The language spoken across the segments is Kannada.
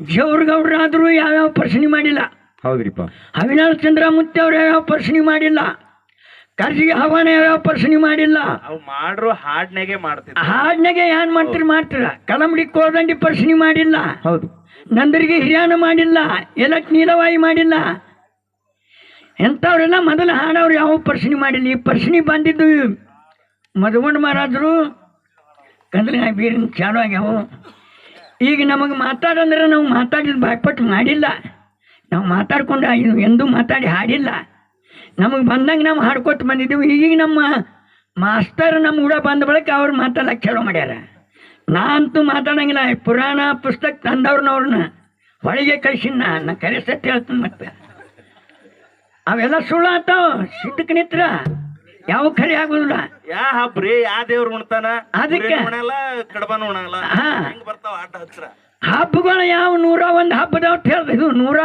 ಜವರ್ಗೌಡ್ರಾದರೂ ಯಾವ್ಯಾವ ಪ್ರಶ್ನೆ ಮಾಡಿಲ್ಲ. ಹೌದ್ರಿಪ್ಪ. ಅವಿನಾಶ್ ಚಂದ್ರ ಮುತ್ತೆ ಅವ್ರು ಯಾವ್ಯಾವ ಪ್ರಶ್ನೆ ಮಾಡಿಲ್ಲ. ಕರ್ಜಿಗೆ ಹವಾನ ಯಾವ್ಯಾವ ಪ್ರಶ್ನೆ ಮಾಡಿಲ್ಲ. ಅವ್ ಮಾಡ್ರು ಹಾಡ್ನಾಗೆ ಮಾಡ್ತೀರ ಹಾಡ್ನಾಗೆ ಏನ್ ಮಾಡ್ತೀರಿ ಮಾಡ್ತೀರ. ಕಲಂಬಡಿ ಕೋದಂಡಿ ಪ್ರಶ್ನೆ ಮಾಡಿಲ್ಲ. ಹೌದು. ನಂದರಿಗೆ ಹಿರಿಯಾನ ಮಾಡಿಲ್ಲ. ಎಲಕ್ ನೀಲವಾಯಿ ಮಾಡಿಲ್ಲ. ಎಂಥವ್ರೆಲ್ಲ ಮೊದಲು ಹಾಡವ್ರು ಯಾವ ಪ್ರಶ್ನೆ ಮಾಡಿಲ್ಲ. ಈ ಪ್ರಶ್ನೆ ಬಂದಿದ್ದು ಮಧುಗೊಂಡ ಮಹಾರಾಜರು ಕಂದ್ರೆ ಬೀರಿನ ಚಾಲು ಆಗ್ಯಾವು. ಈಗ ನಮಗೆ ಮಾತಾಡಂದ್ರೆ ನಾವು ಮಾತಾಡಿದ ಬಾಯ್ಪಟ್ಟು ಮಾಡಿಲ್ಲ. ನಾವು ಮಾತಾಡ್ಕೊಂಡು ಎಂದೂ ಮಾತಾಡಿ ಹಾಡಿಲ್ಲ. ನಮಗೆ ಬಂದಂಗೆ ನಾವು ಹಾಡ್ಕೊತ ಬಂದಿದ್ದೀವಿ ಈಗೀಗ ನಮ್ಮ ಮಾಸ್ತರ್ ನಮ್ಮ ಕೂಡ ಬಂದ ಬಳಿಕ ಅವ್ರು ಮಾತಾಡಕ್ಕೆ ಕೇಳೋ ಮಾಡ್ಯಾರ. ನಾ ಅಂತೂ ಮಾತಾಡಂಗಿಲ್ಲ. ಪುರಾಣ ಪುಸ್ತಕ ತಂದವ್ರನ್ನವ್ರನ್ನ ಹೊಳಿಗೆ ಕಳಿಸಿನ ನಾ. ಕರೆ ಸತ್ಯ ಹೇಳ್ತೀನಿ ಮತ್ತೆ. ಅವೆಲ್ಲ ಸುಳ್ಳು ಆತಾವ. ಸಿದ್ದಕ್ಕೆ ನಿತ್ರ? ಯಾವ ಖರೆ ಆಗುದಿಲ್ಲ. ಯಾ ಹಬ್ರಿ ಯಾ ದೇವ್ರ ಉಣ್ತಾನ? ಅದಕ್ಕೆ- ಉಣಲ್ಲ ಕಡಬನ ಉಣಲ್ಲ ಹಾ. ಹೆಂಗ್ ಬರ್ತಾವ ಆಟ ಹತ್ರ? ಹಬ್ಬಗಳು ಯಾವ ನೂರ ಒಂದ್ ಹಬ್ಬದವ್ ಹೇಳ್ದ ಇದು ನೂರ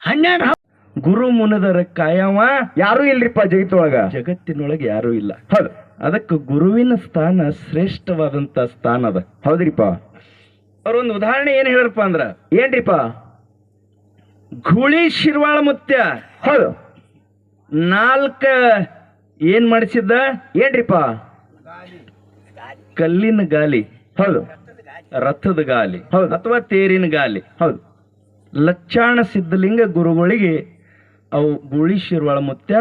ಹನ್ನೆರಡು ಹಬ್ಬ. ಗುರು ಮುನದರ ಕಾಯವ ಯಾರು ಇಲ್ರಿಪ್ಪ ಜಗತ್ತೊಳಗ? ಜಗತ್ತಿನೊಳಗೆ ಯಾರು ಇಲ್ಲ. ಹೌದು. ಅದಕ್ಕೆ ಗುರುವಿನ ಸ್ಥಾನ ಶ್ರೇಷ್ಠವಾದಂತ ಸ್ಥಾನ ಅದ. ಹೌದ್ರಿಪ್ಪ. ಅವ್ರೊಂದು ಉದಾಹರಣೆ ಏನ್ ಹೇಳ್ರಪ್ಪ ಅಂದ್ರ? ಏನ್ರಿಪ್ಪ? ಘುಳಿ ಶಿರ್ವಾಳ ಮುತ್ಯ ಹೌದು. ನಾಲ್ಕ ಏನ್ ಮಾಡಿಸಿದ್ದ? ಏನ್ರಿಪ್ಪ? ಕಲ್ಲಿನ ಗಾಲಿ. ಹೌದು. ರಥದ ಗಾಲಿ. ಹೌದು. ಅಥವಾ ತೇರಿನ ಗಾಲಿ. ಹೌದು. ಲಕ್ಷಾಣ ಸಿದ್ಧಲಿಂಗ ಗುರುಗಳಿಗೆ ಅವು ಗುಳಿ ಶಿರ್ವಾಳ ಮುತ್ಯ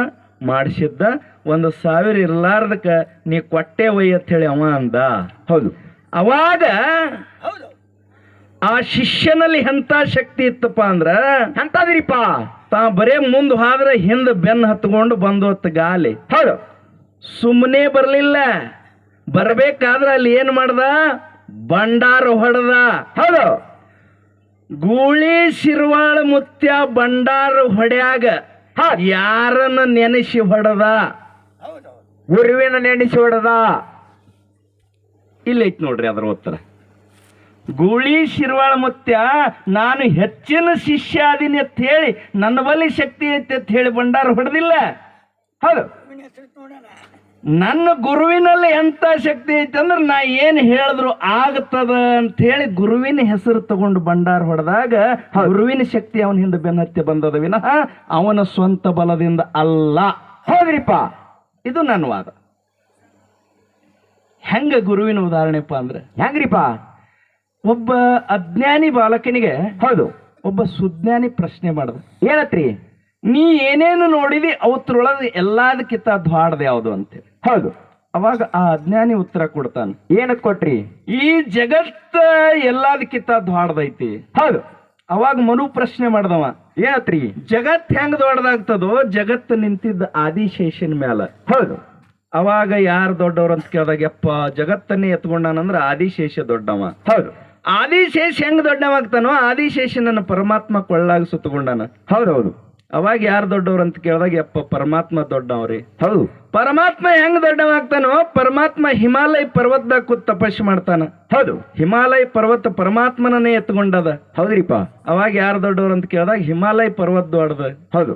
ಮಾಡಿಸಿದ್ದ ಒಂದು ಸಾವಿರ ಇರ್ಲಾರ್ದಕ್ಕ ನೀ ಕೊಟ್ಟೆ ಒಯ್ಯ ಅಂತ ಹೇಳಿ ಅವ ಅಂದ. ಹೌದು. ಅವಾಗ ಆ ಶಿಷ್ಯನಲ್ಲಿ ಎಂತ ಶಕ್ತಿ ಇತ್ತಪ್ಪ ಅಂದ್ರ ಎಂತದ್ರಿಪ್ಪ? ತಾ ಬರೇ ಮುಂದ್ ಹೋದ್ರ ಹಿಂದ ಬೆನ್ನ ಹತ್ಕೊಂಡು ಬಂದೋತ್ ಗಾಲಿ. ಹೌದು. ಸುಮ್ಮನೆ ಬರಲಿಲ್ಲ. ಬರ್ಬೇಕಾದ್ರ ಅಲ್ಲಿ ಏನ್ ಮಾಡ್ದ? ಬಂಡಾರ ಹೊಡೆದ. ಹೌದು. ಗೂಳಿ ಶಿರ್ವಾಳ ಮುತ್ಯ ಬಂಡಾರ ಹೊಡ್ಯಾಗ ಹಾ. ಯಾರನ್ನ ನೆನೆಸಿ ಹೊಡೆದ? ಗುರುವಿನ ನೆನೆಸಿ ಹೊಡೆದ? ಇಲ್ಲೈತ್ ನೋಡ್ರಿ ಅದ್ರ ಉತ್ತರ. ಗೂಳಿ ಶಿರ್ವಾಳ ಮುತ್ಯ ನಾನು ಹೆಚ್ಚಿನ ಶಿಷ್ಯ ಅದೀನಿ ಅಂತ ಹೇಳಿ ನನ್ನ ಬಲಿ ಶಕ್ತಿ ಐತಿ ಅಂತ ಹೇಳಿ ಬಂಡಾರ ಹೊಡೆದಿಲ್ಲ. ಹೌದು. ನನ್ನ ಗುರುವಿನಲ್ಲಿ ಎಂತ ಶಕ್ತಿ ಐತೆ ಅಂದ್ರೆ ನಾ ಏನು ಹೇಳಿದ್ರು ಆಗ್ತದ ಅಂತ ಹೇಳಿ ಗುರುವಿನ ಹೆಸರು ತಗೊಂಡು ಬಂಡಾರ ಹೊಡೆದಾಗ ಗುರುವಿನ ಶಕ್ತಿ ಅವನ ಹಿಂದೆ ಬೆನ್ನತ್ತಿ ಬಂದದ ವಿನಃ ಅವನ ಸ್ವಂತ ಬಲದಿಂದ ಅಲ್ಲ. ಹೌದ್ರಿಪ್ಪ? ಇದು ನನ್ನ ವಾದ. ಹೆಂಗ ಗುರುವಿನ ಉದಾಹರಣೆಪ್ಪ ಅಂದ್ರೆ? ಹೆಂಗ್ರಿಪ್ಪ? ಒಬ್ಬ ಅಜ್ಞಾನಿ ಬಾಲಕನಿಗೆ ಹೌದು, ಒಬ್ಬ ಸುಜ್ಞಾನಿ ಪ್ರಶ್ನೆ ಮಾಡ್ದ. ಏನತ್ರಿ? ನೀ ಏನೇನು ನೋಡಿದಿ ಅವತ್ರೊಳಗೆ ಎಲ್ಲದಕ್ಕಿಂತ ಧ್ವಾಡದ ಯಾವುದು ಅಂತೇಳಿ ಹೌದು, ಅವಾಗ ಆ ಅಜ್ಞಾನಿ ಉತ್ತರ ಕೊಡ್ತಾನೆ. ಏನಕ್ಕೆ ಕೊಟ್ರಿ? ಈ ಜಗತ್ತ ಎಲ್ಲದಕ್ಕಿಂತ ದ್ವಾಡ್ದೈತಿ ಹೌದು, ಅವಾಗ ಮನು ಪ್ರಶ್ನೆ ಮಾಡ್ದವ, ಏನತ್ರಿ? ಜಗತ್ ಹೆಂಗ್ ದೊಡ್ಡದಾಗ್ತದೋ ಜಗತ್ತು ನಿಂತಿದ್ದ ಆದಿಶೇಷನ್ ಮ್ಯಾಲ. ಹೌದು, ಅವಾಗ ಯಾರು ದೊಡ್ಡವ್ರು ಅಂತ ಕೇಳಿದಾಗ, ಯಪ್ಪ, ಜಗತ್ತನ್ನೇ ಎತ್ಕೊಂಡಾನಂದ್ರ ಆದಿಶೇಷ ದೊಡ್ಡವ. ಹೌದು ಆದಿಶೇಷ ಹೆಂಗ್ ದೊಡ್ಡವಾಗ್ತಾನೋ ಆದಿಶೇಷನನ್ನ ಪರಮಾತ್ಮ ಕೊಳ್ಳಾಗ ಸುತ್ತಕೊಂಡಾನ. ಹೌದೌದು. ಅವಾಗ ಯಾರು ದೊಡ್ಡವ್ರು ಅಂತ ಕೇಳಿದಾಗ ಯಪ್ಪ ಪರಮಾತ್ಮ ದೊಡ್ಡವ್ರಿ. ಹೌದು. ಪರಮಾತ್ಮ ಹೆಂಗ್ ದೊಡ್ಡವಾಗ್ತಾನೋ ಪರಮಾತ್ಮ ಹಿಮಾಲಯ ಪರ್ವತದಾಗ ಕೂತ್ ತಪಸ್ಸು ಮಾಡ್ತಾನ. ಹೌದು. ಹಿಮಾಲಯ ಪರ್ವತ ಪರಮಾತ್ಮನನ್ನೇ ಎತ್ಕೊಂಡದ. ಹೌದ್ರಿಪ್ಪ. ಅವಾಗ ಯಾರು ದೊಡ್ಡವ್ರು ಅಂತ ಕೇಳಿದಾಗ ಹಿಮಾಲಯ ಪರ್ವತ ದೊಡ್ಡದ. ಹೌದು.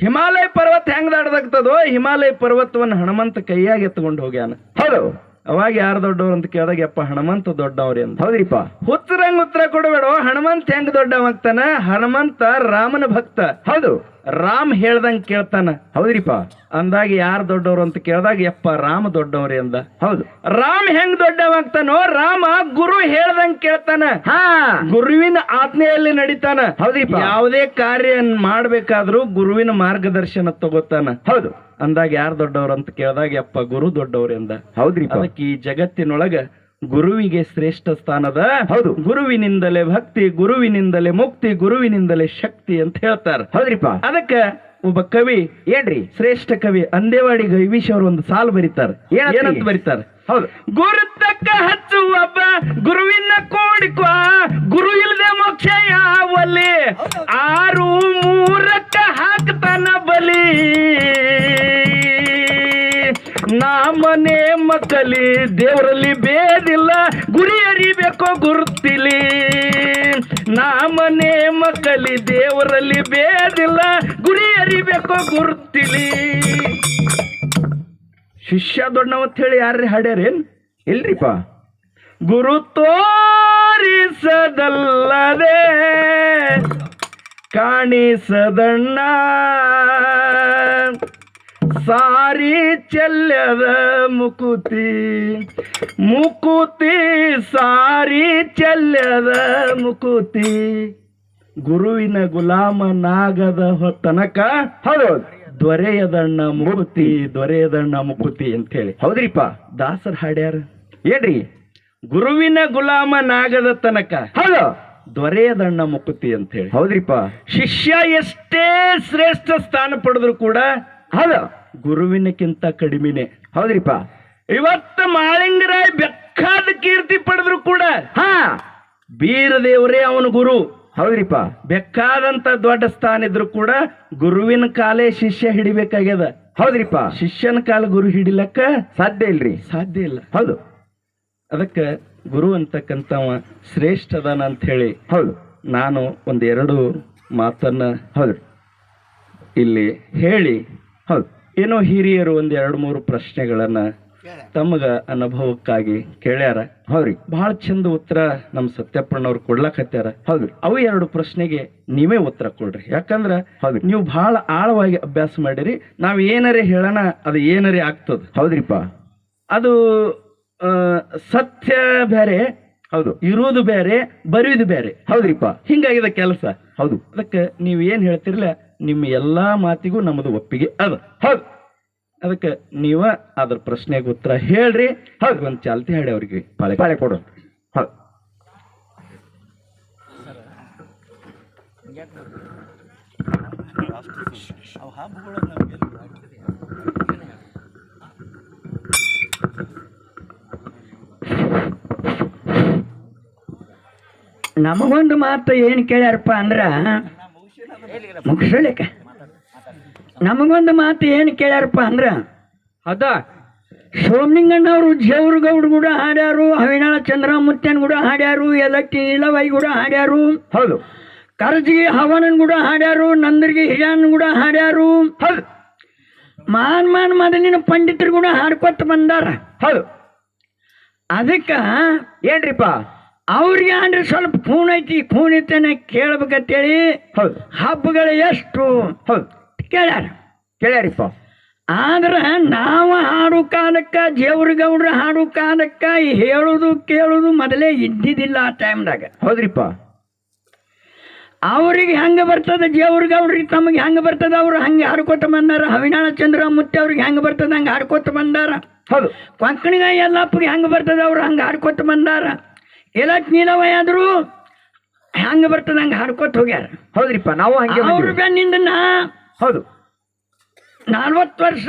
ಹಿಮಾಲಯ ಪರ್ವತ ಹೆಂಗ್ ದೊಡ್ಡದಾಗ್ತದೋ ಹಿಮಾಲಯ ಪರ್ವತವನ್ನು ಹನುಮಂತ ಕೈಯಾಗಿ ಎತ್ಕೊಂಡು ಹೋಗ್ಯಾನ. ಹೌದು. ಅವಾಗ ಯಾರು ದೊಡ್ಡವ್ರು ಅಂತ ಕೇಳಿದಾಗ ಯಪ್ಪ ಹನುಮಂತ ದೊಡ್ಡವ್ರಿ ಅಂತ. ಹೌದ್ರಿಪ್ಪ. ಹುತ್ತರಂಗ್ ಉತ್ತರ ಕೊಡಬೇಡ ಹನುಮಂತ ಹೆಂಗ್ ದೊಡ್ಡವಾಗ್ತಾನ? ಹನುಮಂತ ರಾಮನ ಭಕ್ತ. ಹೌದು. ರಾಮ್ ಹೇಳ್ದಂಗ್ ಕೇಳ್ತಾನ. ಹೌದ್ರಿಪ್ಪ. ಅಂದಾಗ ಯಾರು ದೊಡ್ಡವ್ರು ಅಂತ ಕೇಳಿದಾಗ ಯಪ್ಪ ರಾಮ ದೊಡ್ಡವ್ರಿ ಅಂದ. ಹೌದು. ರಾಮ್ ಹೆಂಗ್ ದೊಡ್ಡವಾಗ್ತಾನೋ ರಾಮ ಗುರು ಹೇಳ್ದಂಗ್ ಕೇಳ್ತಾನ. ಹಾ. ಗುರುವಿನ ಆಜ್ಞೆಯಲ್ಲಿ ನಡೀತಾನ. ಹೌದ್ರಿಪ್ಪ. ಯಾವುದೇ ಕಾರ್ಯ ಮಾಡ್ಬೇಕಾದ್ರೂ ಗುರುವಿನ ಮಾರ್ಗದರ್ಶನ ತಗೋತಾನ. ಹೌದು. ಅಂದಾಗ ಯಾರು ದೊಡ್ಡವ್ರು ಅಂತ ಕೇಳಿದಾಗ ಅಪ್ಪ ಗುರು ದೊಡ್ಡವ್ರು ಎಂದ. ಹೌದ್ರಿ ಅದಕ್ಕೆ ಈ ಜಗತ್ತಿನೊಳಗ ಗುರುವಿಗೆ ಶ್ರೇಷ್ಠ ಸ್ಥಾನದ ಹೌದು. ಗುರುವಿನಿಂದಲೇ ಭಕ್ತಿ ಗುರುವಿನಿಂದಲೇ ಮುಕ್ತಿ ಗುರುವಿನಿಂದಲೇ ಶಕ್ತಿ ಅಂತ ಹೇಳ್ತಾರೆ. ಹೌದ್ರಿಪ್ಪ. ಅದಕ್ಕೆ ಒಬ್ಬ ಕವಿ ಏನ್ರಿ? ಶ್ರೇಷ್ಠ ಕವಿ ಅಂದೇವಾಡಿ ಗೈವೀಶ್ ಅವರು ಒಂದು ಸಾಲು ಬರೀತಾರೆ? ಏನಂತ ಬರೀತಾರೆ? ಹೌದು. ಗುರುತಕ್ಕ ಹಚ್ಚು ಒಬ್ಬ ಗುರುವಿನ ಕೂಡಿಕ ಗುರು ಇಲ್ಲದೆ ಮೋಕ್ಷ ಯಾವಲ್ಲಿ? ಆರು ಮೂರಕ್ಕ ಹಾಕ್ತಾನ ಬಲಿ. ನಾಮನೆ ಮಕ್ಕಲಿ, ದೇವರಲ್ಲಿ ಬೇದಿಲ್ಲ, ಗುರಿ ಅರಿಬೇಕೋ ಗುರುತಿಲಿ. ನಾಮನೆ ಮಕ್ಕಲಿ, ದೇವರಲ್ಲಿ ಬೇದಿಲ್ಲ, ಗುರಿ ಅರಿಬೇಕೋ ಗುರುತಿಲಿ. ಶಿಷ್ಯ ದೊಡ್ಡವತ್ ಹೇಳಿ ಯಾರ್ರಿ ಹಾಡ್ಯಾರೇನ್? ಇಲ್ರಿಪ್ಪ. ಗುರು ತೋರಿಸದಲ್ಲದೆ ಕಾಣಿಸದಣ್ಣ. ಸಾರಿ ಚೆಲ್ಲದ ಮುಕುತಿ. ಮುಕುತಿ ಸಾರಿ ಚೆಲ್ಲದ ಮುಕುತಿ. ಗುರುವಿನ ಗುಲಾಮ ನಾಗದ ತನಕ ಹೌದು ದೊರೆಯದಣ್ಣ ಮುಕುತಿ ದೊರೆಯದಣ್ಣ ಮುಕುತಿ ಅಂತ ಹೇಳಿ ಹೌದ್ರಿಪ್ಪ. ದಾಸರ ಹಾಡ್ಯಾರ? ಏನ್ರಿ? ಗುರುವಿನ ಗುಲಾಮ ನಾಗದ ತನಕ ಹೌದು. ದೊರೆಯದಣ್ಣ ಮುಕುತಿ ಅಂತ ಹೇಳಿ ಹೌದ್ರಿಪ್ಪ. ಶಿಷ್ಯ ಎಷ್ಟೇ ಶ್ರೇಷ್ಠ ಸ್ಥಾನ ಪಡೆದ್ರು ಕೂಡ ಹೌದು. ಗುರುವಿನಕ್ಕಿಂತ ಕಡಿಮೆನೆ. ಹೌದ್ರಿಪ್ಪ. ಇವತ್ತು ಮಾಳಿಂಗರಾಯ್ ಬೆಕ್ಕಾದ ಕೀರ್ತಿ ಪಡೆದ್ರು ಕೂಡ ಹಾ. ಬೀರದೇವರೇ ಅವನು ಗುರು. ಹೌದ್ರಿಪ್ಪ. ಬೆಕ್ಕಾದಂತ ದೊಡ್ಡ ಸ್ಥಾನ ಇದ್ರು ಕೂಡ ಗುರುವಿನ ಕಾಲೇ ಶಿಷ್ಯ ಹಿಡಿಬೇಕಾಗ್ಯದ. ಹೌದ್ರಿಪ್ಪ. ಶಿಷ್ಯನ ಕಾಲ ಗುರು ಹಿಡಿಲಕ್ಕ ಸಾಧ್ಯ ಇಲ್ರಿ. ಸಾಧ್ಯ ಇಲ್ಲ. ಹೌದು. ಅದಕ್ಕೆ ಗುರು ಅಂತಕ್ಕಂಥವ ಶ್ರೇಷ್ಠ ಅದಾನ ಅಂತ ಹೇಳಿ ಹೌದು. ನಾನು ಒಂದೆರಡು ಮಾತನ್ನ ಹೌದು. ಇಲ್ಲಿ ಹೇಳಿ ಹೌದು. ಏನೋ ಹಿರಿಯರು ಒಂದು ಎರಡು ಮೂರು ಪ್ರಶ್ನೆಗಳನ್ನ ತಮಗ ಅನುಭವಕ್ಕಾಗಿ ಕೇಳ್ಯಾರ. ಹೌದ್ರಿ. ಬಹಳ ಚಂದ ಉತ್ತರ ನಮ್ಮ ಸತ್ಯಪ್ಪಣ್ಣವ್ರು ಕೊಡ್ಲಕತ್ಯಾರ. ಹೌದ್ರಿ. ಅವು ಎರಡು ಪ್ರಶ್ನೆಗೆ ನೀವೇ ಉತ್ತರ ಕೊಡ್ರಿ. ಯಾಕಂದ್ರ ಹೌದ್ರಿ. ನೀವು ಬಹಳ ಆಳವಾಗಿ ಅಭ್ಯಾಸ ಮಾಡಿರಿ. ನಾವ್ ಏನರೇ ಹೇಳೋಣ ಅದು ಏನರೇ ಆಗ್ತದ. ಹೌದ್ರಿಪ್ಪ. ಅದು ಸತ್ಯ ಬೇರೆ ಹೌದು. ಇರೋದು ಬೇರೆ ಬರೆಯುವುದು ಬೇರೆ ಹೌದ್ರಿಪ್ಪ. ಹಿಂಗಾಗಿದೆ ಕೆಲಸ. ಹೌದು. ಅದಕ್ಕೆ ನೀವು ಏನ್ ಹೇಳ್ತಿರಲ್ಲ ನಿಮ್ಮ ಎಲ್ಲಾ ಮಾತಿಗೂ ನಮ್ಮದು ಒಪ್ಪಿಗೆ ಅದ. ಹೌದು. ಅದಕ್ಕೆ ನೀವ ಅದ್ರ ಪ್ರಶ್ನೆಗೆ ಉತ್ತರ ಹೇಳ್ರಿ. ಹೌದು. ಒಂದು ಚಾಲ್ತಿ ಹೇಳಿ ಅವ್ರಿಗೆ ಪಾಳೆ ಪಾಳೆ ಕೊಡು. ಹೌದು. ನಮಗೊಂದು ಮಾತು ಏನು ಕೇಳ್ಯಾರಪ್ಪ ಅಂದ್ರ ಮುಗಿಸಲಿಕ್ಕ. ನಮಗೊಂದು ಮಾತು ಏನು ಕೇಳ್ಯಾರಪ್ಪ ಅಂದ್ರ ಅದ ಸೋಮಲಿಂಗಣ್ಣವರು ಜೇವ್ರಗೌಡ್ರು ಕೂಡ ಹಾಡ್ಯಾರು ಅವಿನಾಳ ಚಂದ್ರಮುತ್ಯನ್ ಕೂಡ ಹಾಡ್ಯಾರು ಎಲಕ್ಕಿ ನೀಲವೈ ಕೂಡ ಹಾಡ್ಯಾರು ಹೌದು. ಕರಜಿಗೆ ಹವನನ್ ಕೂಡ ಹಾಡ್ಯಾರು ನಂದರಿಗೆ ಹಿರಿಯನ್ ಕೂಡ ಹಾಡ್ಯಾರು. ಹೌದು. ಮಾನ್ ಮಾನ್ ಮೊದಲಿನ ಪಂಡಿತರು ಕೂಡ ಹಾಡ್ಕೊತ ಬಂದಾರ. ಹೌದು. ಅದಕ್ಕ ಏನ್ರಿಪ್ಪ? ಅವ್ರಿಗೆ ಅಂದ್ರೆ ಸ್ವಲ್ಪ ಖೂನ್ ಐತಿ ಖೂನ್ ಐತೇನೆ ಕೇಳ್ಬೇಕಂತೇಳಿ ಹೌದು. ಹಬ್ಬಗಳು ಎಷ್ಟು? ಹೌದು. ಕೇಳ್ಯಾರ. ಕೇಳ್ಯಾರಿಪ್ಪ. ಆದ್ರೆ ನಾವು ಹಾಡು ಕಾಲಕ್ಕ ಜೇವ್ರಗೌಡ್ರ ಹಾಡು ಕಾಲಕ್ಕ ಹೇಳುದು ಕೇಳುದು ಮೊದಲೇ ಇದ್ದಿದ್ದಿಲ್ಲ ಆ ಟೈಮ್ದಾಗ ಹೌದ್ರಿಪ್ಪ. ಅವ್ರಿಗೆ ಹೆಂಗೆ ಬರ್ತದ ಗೌಡ್ರಿ ತಮಗೆ ಹೆಂಗೆ ಬರ್ತದ ಅವ್ರು ಹಂಗೆ ಹಾಡ್ಕೊತ ಬಂದಾರ. ಹವಿನಾಳ ಚಂದ್ರ ಮುತ್ತೆ ಅವ್ರಿಗೆ ಹೆಂಗೆ ಬರ್ತದ ಹಂಗೆ ಹಾಡ್ಕೊತ ಬಂದಾರ. ಹೌದು. ಕೊಂಕಣಿಗ ಎಲ್ಲಪ್ಪಗೆ ಹೆಂಗೆ ಬರ್ತದ ಅವ್ರು ಹಂಗೆ ಹಾಡ್ಕೊತ ಬಂದಾರ. ಎಲ್ಲಟ್ ನೀನವ ಆದ್ರು ಹೆಂಗೆ ಬರ್ತದ ಹಂಗೆ ಹಾಡ್ಕೊತ ಹೋಗ್ಯಾರ. ಹೌದ್ರಿಪ್ಪ ನಾವು ಹಂಗೆ ಅವ್ರ ಬಂದ್ವಿ. ಬೆನ್ನಿಂದ ನಾ ಹೌದು. ನಲ್ವತ್ತು ವರ್ಷ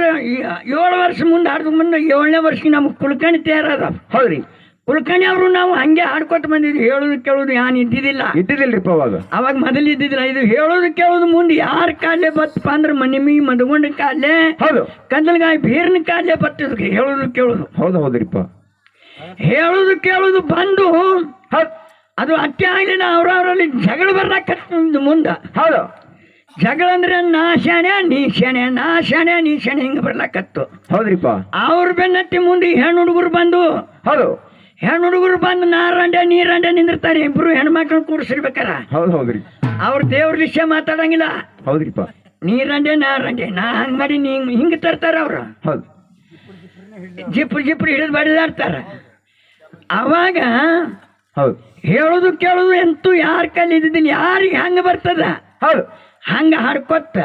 ಏಳು ವರ್ಷ ಮುಂದೆ ಹಾಡ್ದು ಮುಂದೆ ಏಳನೇ ವರ್ಷಕ್ಕೆ ನಮ್ಗೆ ಕುಲ್ಕಣಿ ತಯಾರದ ಹೌದ್ರಿ. ಕುಲ್ಕಣಿ ಅವರು ನಾವು ಹಂಗೆ ಹಾಡ್ಕೊತ ಬಂದಿದ್ವಿ ಹೇಳೋದು ಕೇಳೋದು ಏನು ಇದ್ದಿದ್ದಿಲ್ಲ. ಇದ್ದಿದ್ದಿಲ್ರಿಪ್ಪ ಅವಾಗ? ಅವಾಗ ಮೊದಲು ಇದ್ದಿದ್ದಿಲ್ಲ ಇದು ಹೇಳೋದು ಕೇಳೋದು ಮುಂದೆ ಯಾರ ಕಾಲೇ ಬತ್ತಪ್ಪ ಅಂದ್ರೆ ಮನಿಮಿ ಮದಗೊಂಡ ಕಾಲೇ ಹೌದು. ಕಂದಲ್ಗಾಯಿ ಬೀರ್ನ ಕಾಲೇ ಬತ್ತಿದ್ವಿ ಹೇಳೋದು ಕೇಳೋದು. ಹೌದು ಹೌದ್ರಿಪ್ಪ. ಹೇಳೋದು ಕೇಳುದು ಬಂದು ಅದು ಅತ್ಯಾಗಿನ ಆಗಲಿಲ್ಲ ಅವ್ರವ್ರಲ್ಲಿ ಜಗಳ ಬರ್ಲಾಕತ್ತ ಮುಂದೆ. ಹೌದು. ಜಗಳ ಅಂದ್ರೆ ನಾ ಶಾಣೆ ನೀ ಶಾಣೆ ನಾ ಶಾಣೆ ನೀ ಶಾಣೆ ಹಿಂಗೆ ಬರ್ಲಾಕತ್ತು. ಹೌದ್ರಿಪ್ಪ. ಅವ್ರ ಬೆನ್ನತ್ತಿ ಮುಂದೆ ಹೆಣ್ಣು ಹುಡುಗರು ಬಂದು ಹೌದು. ಹೆಣ್ಣು ಹುಡುಗರು ಬಂದು ನಾರಂಡೆ ನೀರಂಡೆ ನಿಂದಿರ್ತಾರೆ. ಇಬ್ರು ಹೆಣ್ಮಕ್ಳನ್ನ ಕೂರ್ಸಿರ್ಬೇಕಾರ ಹೌದು ಹೌದ್ರಿ. ಅವ್ರ ದೇವ್ರ ವಿಷಯ ಮಾತಾಡಂಗಿಲ್ಲ. ಹೌದ್ರಿಪ್ಪ. ನೀರಂಡೆ ನಾರಂಡೆ ನಾ ಹಂಗೆ ಮಾಡಿ ನೀ ಹಿಂಗೆ ತರ್ತಾರ ಅವ್ರು. ಹೌದು. ಜಿಪ್ರು ಜಿಪ್ರು ಹಿಡಿದು ಬಡಿದಾಡ್ತಾರ. ಅವಾಗ ಹೌದು. ಹೇಳೋದು ಕೇಳೋದು ಎಂತೂ ಯಾರ ಕಲಿದಿಲ್ಲ ಯಾರಿಗೆ ಹಂಗೆ ಬರ್ತದ? ಹೌದು. ಹಂಗೆ ಹಾಡ್ಕೊತ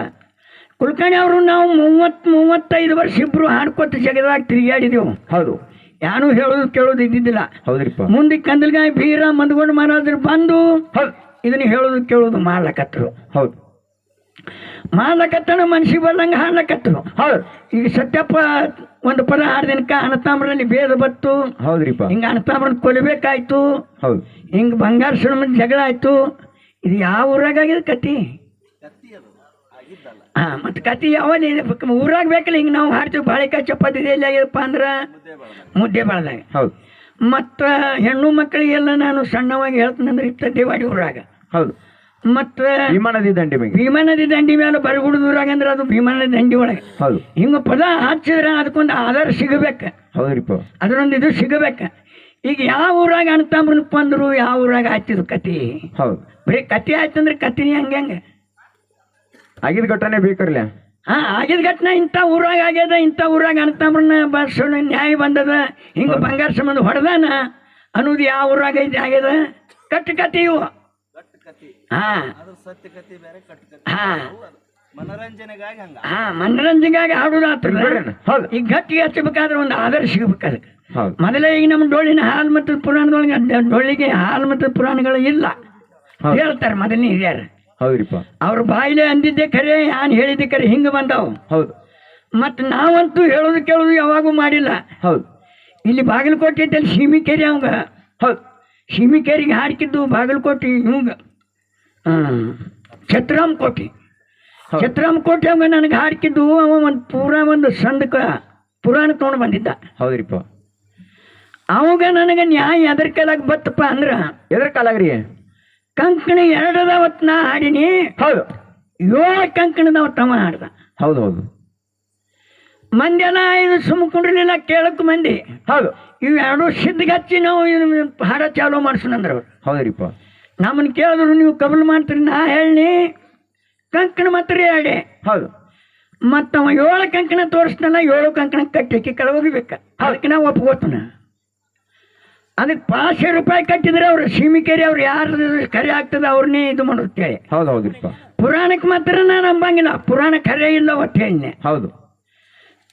ಕುಲ್ಕರ್ಣಿ ಅವರು ನಾವು ಮೂವತ್ತು ಮೂವತ್ತೈದು ವರ್ಷ ಇಬ್ರು ಹಾಡ್ಕೊತ ಜಗದಾಗ ತಿರುಗಾಡಿದೆವು. ಹೌದು. ಯಾರು ಹೇಳೋದು ಕೇಳೋದು ಇದ್ದಿದ್ದಿಲ್ಲ. ಹೌದ್ರಿಪ್ಪ. ಮುಂದೆ ಕಂದಲ್ಗಾಯಿ ಬೀರ ಮಂದ್ಕೊಂಡು ಮಹಾರಾಜರು ಬಂದು ಹೌದು. ಇದನ್ನ ಹೇಳೋದು ಕೇಳೋದು ಮಾಡ್ಲಕತ್ರು ಹೌದು. ಮಾಡ್ಲಕತ್ತನ ಮನ್ಸಿಗೆ ಬರ್ದಂಗೆ ಹಾಡ್ಲಕತ್ರು. ಹೌದು. ಈಗ ಸತ್ಯಪ್ಪ ಒಂದು ಪದ ಹಾಡ್ದಿನಕ ಅಣತಾಮ್ರಲ್ಲಿ ಭೇದ ಬತ್ತು ಹೌದ್ರಿಪ್ಪ. ಹಿಂಗ ಅಣತಾಮ್ರನ್ನ ಕೊಲ್ಬೇಕಾಯ್ತು ಹೌದು. ಹಿಂಗೆ ಬಂಗಾರ ಸುಳ್ಮ ಜಗಳ ಆಯ್ತು. ಇದು ಯಾವ ಊರಾಗ ಆಗಿದೆ ಕತಿ? ಹಾ ಮತ್ತೆ ಕತಿ ಯಾವಲ್ಲಿ? ಬಕ್- ಊರಾಗ ಬೇಕಲ್ಲ ಹಿಂಗ ನಾವು ಹಾಡ್ತೀವಿ ಬಾಳೆಕಾಯಿ ಚಪಾತಿ ಎಲ್ಲಿ ಆಗಿದಪ್ಪ ಅಂದ್ರೆ? ಮುದ್ದೆ ಬಾಳ್ದಾಗ. ಹೌದು. ಮತ್ತ ಹೆಣ್ಣು ಮಕ್ಕಳಿಗೆಲ್ಲ ನಾನು ಸಣ್ಣವಾಗಿ ಹೇಳ್ತೀನಂದ್ರೆ ಇತ್ತ ದೇವಾಡಿ ಊರಾಗ. ಹೌದು. ಮತ್ತು ಭೀಮನದಿ ದಂಡಿ ಮೇಲೆ ಭೀಮನದಿ ದಂಡಿ ಮೇಲೆ ಬರಗುಡು ದೂರ ಅಂದ್ರೆ ಅದು ಭೀಮನದಿ ದಂಡಿ ಒಳಗೆ. ಹೌದು. ಹಿಂಗೆ ಪದ ಹಚ್ಚಿದ್ರೆ ಅದಕ್ಕೊಂದು ಆಧಾರ ಸಿಗಬೇಕು. ಹೌದ್ರಿಪ್ಪ ಅದರೊಂದು ಇದು ಸಿಗಬೇಕು. ಈಗ ಯಾವ ಊರಾಗ ಅಣ್ತಾಮ್ರನಪ್ಪ ಅಂದ್ರು ಯಾವ ಊರಾಗ ಹಚ್ಚಿದ ಕತಿ ಹೌದು. ಬರೀ ಕತಿ ಆಯ್ತಂದ್ರೆ ಕತಿನಿ ಹಂಗೆ ಹಂಗೆ. ಆಗಿದ ಘಟನೆ ಬೇಕರ್ಲೆ? ಹಾ ಆಗಿದ ಘಟನೆ ಇಂಥ ಊರಾಗ ಆಗ್ಯದ ಇಂಥ ಊರಾಗ ಅಣ್ತಾಮ್ರನ ಬಸ್ ನ್ಯಾಯ ಬಂದದ ಹಿಂಗ ಬಂಗಾರ ಸಂಬಂಧ ಹೊಡೆದಾನ? ಅನ್ನೋದು ಯಾವ ಊರಾಗ ಐತಿ ಆಗ್ಯದ? ಕಟ್ಟು ಕತೆ ಇವು ಮನರಂಜನೆಗಾಗಿ ಹಂಗ. ಹಾ ಮನರಂಜನೆಗಾಗಿ ಹಾಡುದು ಹೌದು. ಈಗ ಗಟ್ಟಿ ಹಚ್ಚಬೇಕಾದ್ರೆ ಒಂದು ಆದರ್ಶ ಸಿಗಬೇಕು ಅದಕ್ಕೆ. ಹೌದು. ಮೊದಲೇ ಈಗ ನಮ್ಮ ಡೋಳಿನ ಹಾಲು ಮತ್ತು ಪುರಾಣದೊಳಗೆ ಡೋಳಿಗೆ ಡೊಳ್ಳಿಗೆ ಹಾಲು ಮತ್ತು ಪುರಾಣಗಳು ಇಲ್ಲ. ಹೇಳ್ತಾರೆ ಮೊದಲನೇ ಹಿರಿಯರು. ಹೌದ್ರಿಪ್ಪ. ಅವ್ರ ಬಾಯಿಲೆ ಅಂದಿದ್ದೆ ಖರೆ ಯಾನ್ ಹೇಳಿದ್ದೆ ಖರೆ ಹಿಂಗೆ ಬಂದವು. ಹೌದು. ಮತ್ತು ನಾವಂತೂ ಹೇಳೋದು ಕೇಳೋದು ಯಾವಾಗೂ ಮಾಡಿಲ್ಲ. ಹೌದು. ಇಲ್ಲಿ ಬಾಗಲಕೋಟೆ ಸೀಮಿಕೇರಿ ಅವಂಗ. ಹೌದು. ಸೀಮಿಕೇರಿಗೆ ಹಾಡ್ಕಿದ್ದು ಬಾಗಲಕೋಟೆ ಇವಂಗ. ಛತ್ರಾಮ್ ಕೋಟಿ. ಛತ್ರಾಮ್ ಕೋಟಿ ಅವ ನನಗೆ ಹಾಡ್ಕಿದ್ದು ಅವ ಒಂದು ಪೂರಾ ಒಂದು ಸಂದಕ ಪುರಾಣ ತೊಗೊಂಡು ಬಂದಿದ್ದ. ಹೌದ್ರಿಪ್ಪ. ಅವಾಗ ನನಗೆ ನ್ಯಾಯ ಎದ್ರ ಕಾಲಾಗ ಬತ್ತಪ್ಪ ಅಂದ್ರ ಎದ್ರ ಕಾಲಾಗ್ರಿ? ಕಂಕಣಿ ಎರಡದಾವತ್ ನಾ ಹಾಡಿನಿ. ಹೌದು. ಏಳು ಕಂಕಣದವ ತಮ್ಮ ಹಾಡ್ದ. ಹೌದು ಹೌದು. ಮಂದಿ ಎಲ್ಲ ಇದು ಸುಮ್ಕೊಂಡಿರ್ಲಿಲ್ಲ ಕೇಳಕ್ ಮಂದಿ. ಹೌದು. ಇವು ಎರಡು ಸಿದ್ಧಗಚ್ಚಿ ನಾವು ಹಾಡ ಚಾಲೂ ಮಾಡ್ಸೋಣಂದ್ರ ಅವ್ರು. ಹೌದ್ರಿಪ್ಪ. ನಮ್ಮನ್ನು ಕೇಳಿದ್ರು ನೀವು ಕಬಲ್ ಮಾಡ್ತೀರಿ ನಾ ಹೇಳಿ ಕಂಕಣ ಮಾತ್ರ ಹೇಳಿ. ಹೌದು. ಮತ್ತು ಅವ ಏಳು ಕಂಕಣ ತೋರಿಸ್ತಾನ ಏಳು ಕಂಕಣ ಕಟ್ಟಿ ಕೆಳಗೆ ಹೋಗಿಬೇಕ ಅದಕ್ಕೆ ನಾವು ಒಪ್ಕೋತನ. ಅದಕ್ಕೆ ಪಾಚೆ ರೂಪಾಯಿ ಕಟ್ಟಿದ್ರೆ ಅವರು ಸೀಮಿಕೇರಿ ಅವ್ರು ಯಾರು ಕರೆ ಆಗ್ತದೆ ಅವ್ರನ್ನೇ ಇದು ಮಾಡುತ್ತೇಳಿ ಹೌದು ಹೌದು ಪುರಾಣಕ್ಕೆ ಮಾತ್ರ ನಾನು ನಂಬಂಗಿಲ್ಲ. ಪುರಾಣ ಕರೆ ಇಲ್ಲ ಒಟ್ಟು ಹೇಳಿನೆ. ಹೌದು.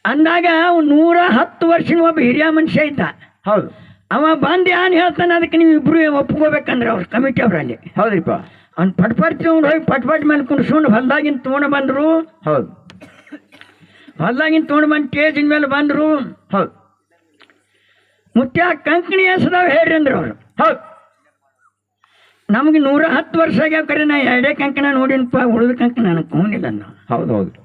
ಅಂದಾಗ ನೂರ ಹತ್ತು ವರ್ಷದ ಒಬ್ಬ ಹಿರಿಯ ಮನುಷ್ಯ ಇದ್ದ. ಹೌದು. ಅವ ಬಂದು ಏನು ಹೇಳ್ತಾನೆ ಅದಕ್ಕೆ ನೀವು ಇಬ್ರು ಒಪ್ಕೋಬೇಕಂದ್ರೆ ಅವ್ರು ಕಮಿಟಿ ಅವರಲ್ಲಿ. ಹೌದ್ರಿಪ್ಪ. ಅವ್ನು ಪಟ್ ಪಟ್ ತೊಗೊಂಡು ಹೋಗಿ ಪಟ್ ಪಟ್ ಮೇಲೆ ಕುಣಿಸ್ಕೊಂಡು ಹೊಲ್ದಾಗಿನ ತೊಗೊಂಡು ಬಂದರು. ಹೌದು. ಹೊಲ್ದಾಗಿನ ತೊಗೊಂಡು ಬಂದು ಟೇಜಿನ ಮೇಲೆ ಬಂದರು. ಹೌದು. ಮುತ್ಯ ಕಂಕಣಿ ಎಸದಾವ ಹೇಳ್ರಿ ಅಂದ್ರೆ ಅವರು. ಹೌದು. ನಮಗೆ ನೂರ ಹತ್ತು ವರ್ಷ ಆಗ್ಯಾವ ಕರೆ ನಾ ಎರಡೇ ಕಂಕಣ ನೋಡಿನಪ್ಪ ಉಳಿದ ಕಂಕಣ ನನಗೆ ಕೂನಿಲ್ಲ ನಾವು ಹೌದು ಹೌದು.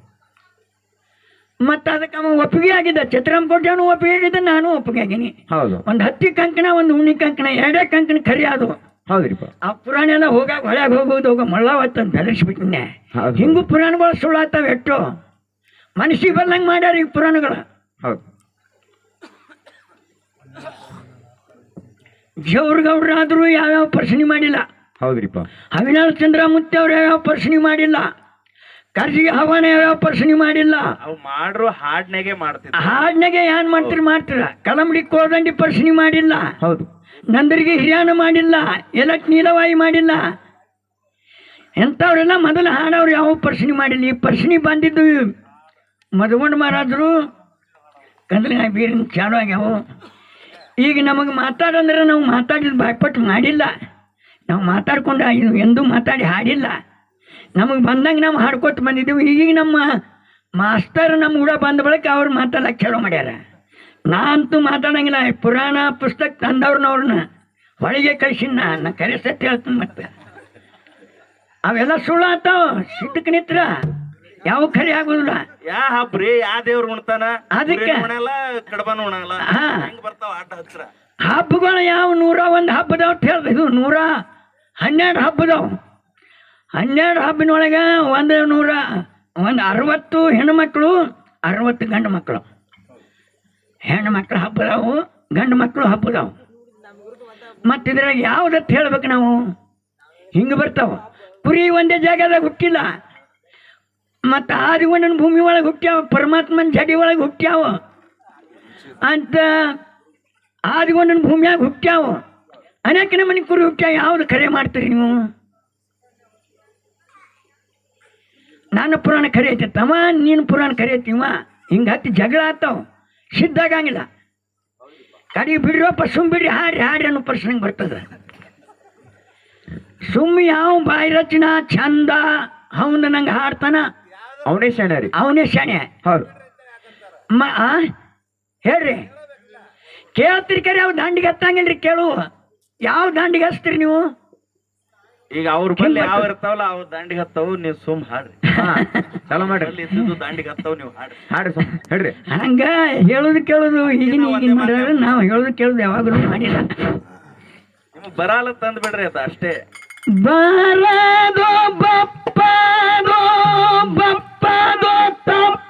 ಮತ್ತು ಅದಕ್ಕೆ ಅವ ಒಪ್ಪಿಗೆ ಆಗಿದ್ದ ಚಿತ್ರಂಕೋಟೆನೂ ಒಪ್ಪಿಗೆ ಆಗಿದ್ದ ನಾನು ಒಪ್ಪಿಗೆ ಆಗೀನಿ ಹೌದು. ಒಂದು ಹತ್ತಿ ಕಂಕಣ ಒಂದು ಉಣ್ಣಿ ಕಂಕಣ ಎರಡೇ ಕಂಕಣ ಖರಿ ಅದು ಹೌದ್ರಿಪ್ಪ. ಆ ಪುರಾಣ ಎಲ್ಲ ಹೋಗಾಗ ಹೊಳ್ಯಾಗ ಹೋಗೋದು ಹೋಗ ಮಳ್ಳವತ್ತ ಬೆಳೆಸ್ಬಿಟ್ಟಿನ್ನೆ ಹೌದು. ಹಿಂಗೂ ಪುರಾಣಗಳು ಸುಳ್ಳಾತಾವ ಎಷ್ಟು. ಮನಸ್ಸಿಗೆ ಬರ್ಲಂಗೆ ಮಾಡ್ಯಾರ ಈ ಪುರಾಣಗಳು. ಹೌದು. ಗೌಡ್ರಾದ್ರೂ ಯಾವ್ಯಾವ ಪ್ರಶ್ನೆ ಮಾಡಿಲ್ಲ. ಹೌದ್ರಿಪ್ಪ. ಅವಿನಾಶ್ ಚಂದ್ರ ಮುತ್ತಿ ಅವ್ರು ಯಾವ್ಯಾವ ಪ್ರಶ್ನೆ ಮಾಡಿಲ್ಲ. ಕರ್ಜಿಗೆ ಹವಾನ ಯಾವ್ಯಾವ ಪ್ರಶ್ನೆ ಮಾಡಿಲ್ಲ? ಅವ್ ಮಾಡ್ರು ಹಾಡ್ನಾಗೆ ಮಾಡ್ತಿದ್ರು. ಹಾಡ್ನಾಗೆ ಏನ್ ಮಾಡ್ತೀರಿ ಮಾಡ್ತೀರ? ಕಲಂಬಡಿ ಕೋದಂಡಿ ಪ್ರಶ್ನೆ ಮಾಡಿಲ್ಲ? ಹೌದು. ನಂದರಿಗೆ ಹಿರಿಯಾನ ಮಾಡಿಲ್ಲ? ಎಲಕ್ ನೀಲವಾಯಿ ಮಾಡಿಲ್ಲ? ಎಂಥವ್ರೆಲ್ಲ ಮೊದಲು ಹಾಡವ್ರು ಯಾವ ಪ್ರಶ್ನೆ ಮಾಡಿಲ್ಲ? ಈ ಪ್ರಶ್ನೆ ಬಂದಿದ್ದು ಮಧುಗೊಂಡ ಮಹಾರಾಜರು ಕಂದ್ರಗಾಯಿ ಬೀರಿನ ಚಾಲು ಆಗ್ಯಾವು. ಈಗ ನಮಗೆ ಮಾತಾಡಂದ್ರೆ ನಾವು ಮಾತಾಡಿದ ಬಾಯ್ಪಟ್ಟು ಮಾಡಿಲ್ಲ. ನಾವು ಮಾತಾಡ್ಕೊಂಡು ಇದು ಎಂದೂ ಮಾತಾಡಿ ಹಾಡಿಲ್ಲ. ನಮಗೆ ಬಂದಂಗೆ ನಾವು ಹಾಡ್ಕೊತ ಬಂದಿದ್ದೀವಿ. ಈಗೀಗ ನಮ್ಮ ಮಾಸ್ಟರ್ ನಮ್ಮ ಕೂಡ ಬಂದ ಬಳಿಕ ಅವ್ರು ಮಾತಾಡಕ್ಕೆ ಕೇಳೋ ಮಾಡ್ಯಾರ. ನಾ ಅಂತೂ ಮಾತಾಡಂಗಿಲ್ಲ ಪುರಾಣ ಪುಸ್ತಕ ತಂದವ್ರನ್ನವ್ರನ್ನ ಹೊಳಿಗೆ ಕಳಿಸಿನ ನಾ. ಕರೆ ಸತ್ಯ ಹೇಳ್ತೀನಿ ಮತ್ತೆ. ಅವೆಲ್ಲ ಸುಳ್ಳು ಆತಾವ. ಸಿಟ್ಟಕ್ಕೆ ನಿತ್ರ ಯಾವ ಖರೆ ಆಗುದಿಲ್ಲ. ಯಾ ಹಬ್ರಿ ಯಾ ದೇವ್ರು ಉಣ್ತಾನ? ಅದಕ್ಕೆ. ಕಡಬನ ಉಣಲ್ಲ. ಬರ್ತಾವ ಆಟ ಹತ್ರ ಹಬ್ಬಗಳು ಯಾವ ನೂರ ಒಂದು ಹಬ್ಬದವ್ ಅಂತ ಹೇಳ್ದೆ. ಇದು ನೂರ ಹನ್ನೆರಡು ಹಬ್ಬದವು. ಹನ್ನೆರಡು ಹಬ್ಬಿನೊಳಗೆ ಒಂದು ನೂರ, ಒಂದು ಅರವತ್ತು ಹೆಣ್ಮಕ್ಳು, ಅರವತ್ತು ಗಂಡು ಮಕ್ಕಳು. ಹೆಣ್ಣು ಮಕ್ಕಳು ಹಬ್ಬದವು, ಗಂಡು ಮಕ್ಕಳು ಹಬ್ಬದವು. ಮತ್ತು ಇದ್ರಾಗ ಯಾವ್ದತ್ತು ಹೇಳ್ಬೇಕು ನಾವು? ಹಿಂಗೆ ಬರ್ತಾವೆ. ಕುರಿ ಒಂದೇ ಜಾಗದಾಗ ಹುಟ್ಟಿಲ್ಲ. ಮತ್ತು ಆದಿಗೊಂಡನ ಭೂಮಿ ಒಳಗೆ ಹುಟ್ಟ್ಯಾವ, ಪರಮಾತ್ಮನ ಜಡಿ ಒಳಗೆ ಹುಟ್ಟ್ಯಾವ. ಅಂತ ಆದಿಗೊಂಡನ ಭೂಮಿಯಾಗ ಹುಟ್ಟ್ಯಾವ. ಅನೇಕ ನಮನಿ ಕುರಿ ಹುಟ್ಟ್ಯಾವ. ಯಾವ್ದು ಕರೆ ಮಾಡ್ತೀರಿ ನೀವು? ನಾನು ಪುರಾಣ ಕರೆ ಐತಿ ತಮ್ಮ ನೀನು ಪುರಾಣ ಕರೆಯತ್ತೀವ ಐತಿವ ಹಿಂಗೆ ಹತ್ತಿ ಜಗಳ ಆತಾವ. ಸಿದ್ಧಾಗಂಗಿಲ್ಲ ಕಡಿ ಬಿಡ್ರಪ್ಪ ಸುಮ್ ಬಿಡ್ರಿ. ಹಾಡ್ರಿ ಹಾಡ್ರಿ ಅನ್ನೋ ಪ್ರಶ್ನೆ ಬರ್ತದೆ. ಸುಮ್ಮ ಯಾವ ಬಾಯಿ ರಚನಾ ಚಂದ ಅವನ ನಂಗೆ ಹಾಡ್ತಾನ. ಅವನೇ ಶಾಣೆ ರೀ. ಅವನೇ ಶಾಣೆ ಹೌದು. ಮ? ಹೇಳ್ರಿ. ಕೇಳ್ತೀರಿ ಕರೆ ಯಾವ ದಾಂಡಿಗೆ ಹತ್ತಂಗಿಲ್ರಿ ಕೇಳು. ಯಾವ ದಾಂಡಿಗೆ ಹಚ್ತೀರಿ ನೀವು? ಈಗ ಅವ್ರ ಬಲ್ಲಿ ಯಾವ ಇರ್ತಾವಲ್ಲ ಅವ್ ದಂಡಿಗೆ ಹತ್ತವು ನೀವು ಸುಮ್ ಹಾಡ್ರಿ. ಹಾ ಚಾಲೂ ಮಾಡ್ರಿ. ದಂಡಿಗೆ ಇದ್ದಿದ್ದು ದಾಂಡಿಗೆ ಹತ್ತಾವ್ ನೀವು ಹಾಡ್ರಿ. ಹಾಡ್ರಿ ಸುಮ್ ಹೇಳ್ರಿ. ಹಂಗ ಹೇಳುದು ಕೇಳುದು ಈಗಿನ ಈಗಿನ ನಾವು ಹೇಳುದು ಕೇಳುದು ಯಾವಾಗಲೂ ಮಾಡಿಲ್ಲ. ನಿಮ್ಗೆ ಬರಾಲ ತಂದ್ ಬಿಡ್ರಿ ಅದ ಅಷ್ಟೇ. ಬರದು ಬಪ್ಪದೋ ಬಪ್ಪದೋ ತಪ್ಪ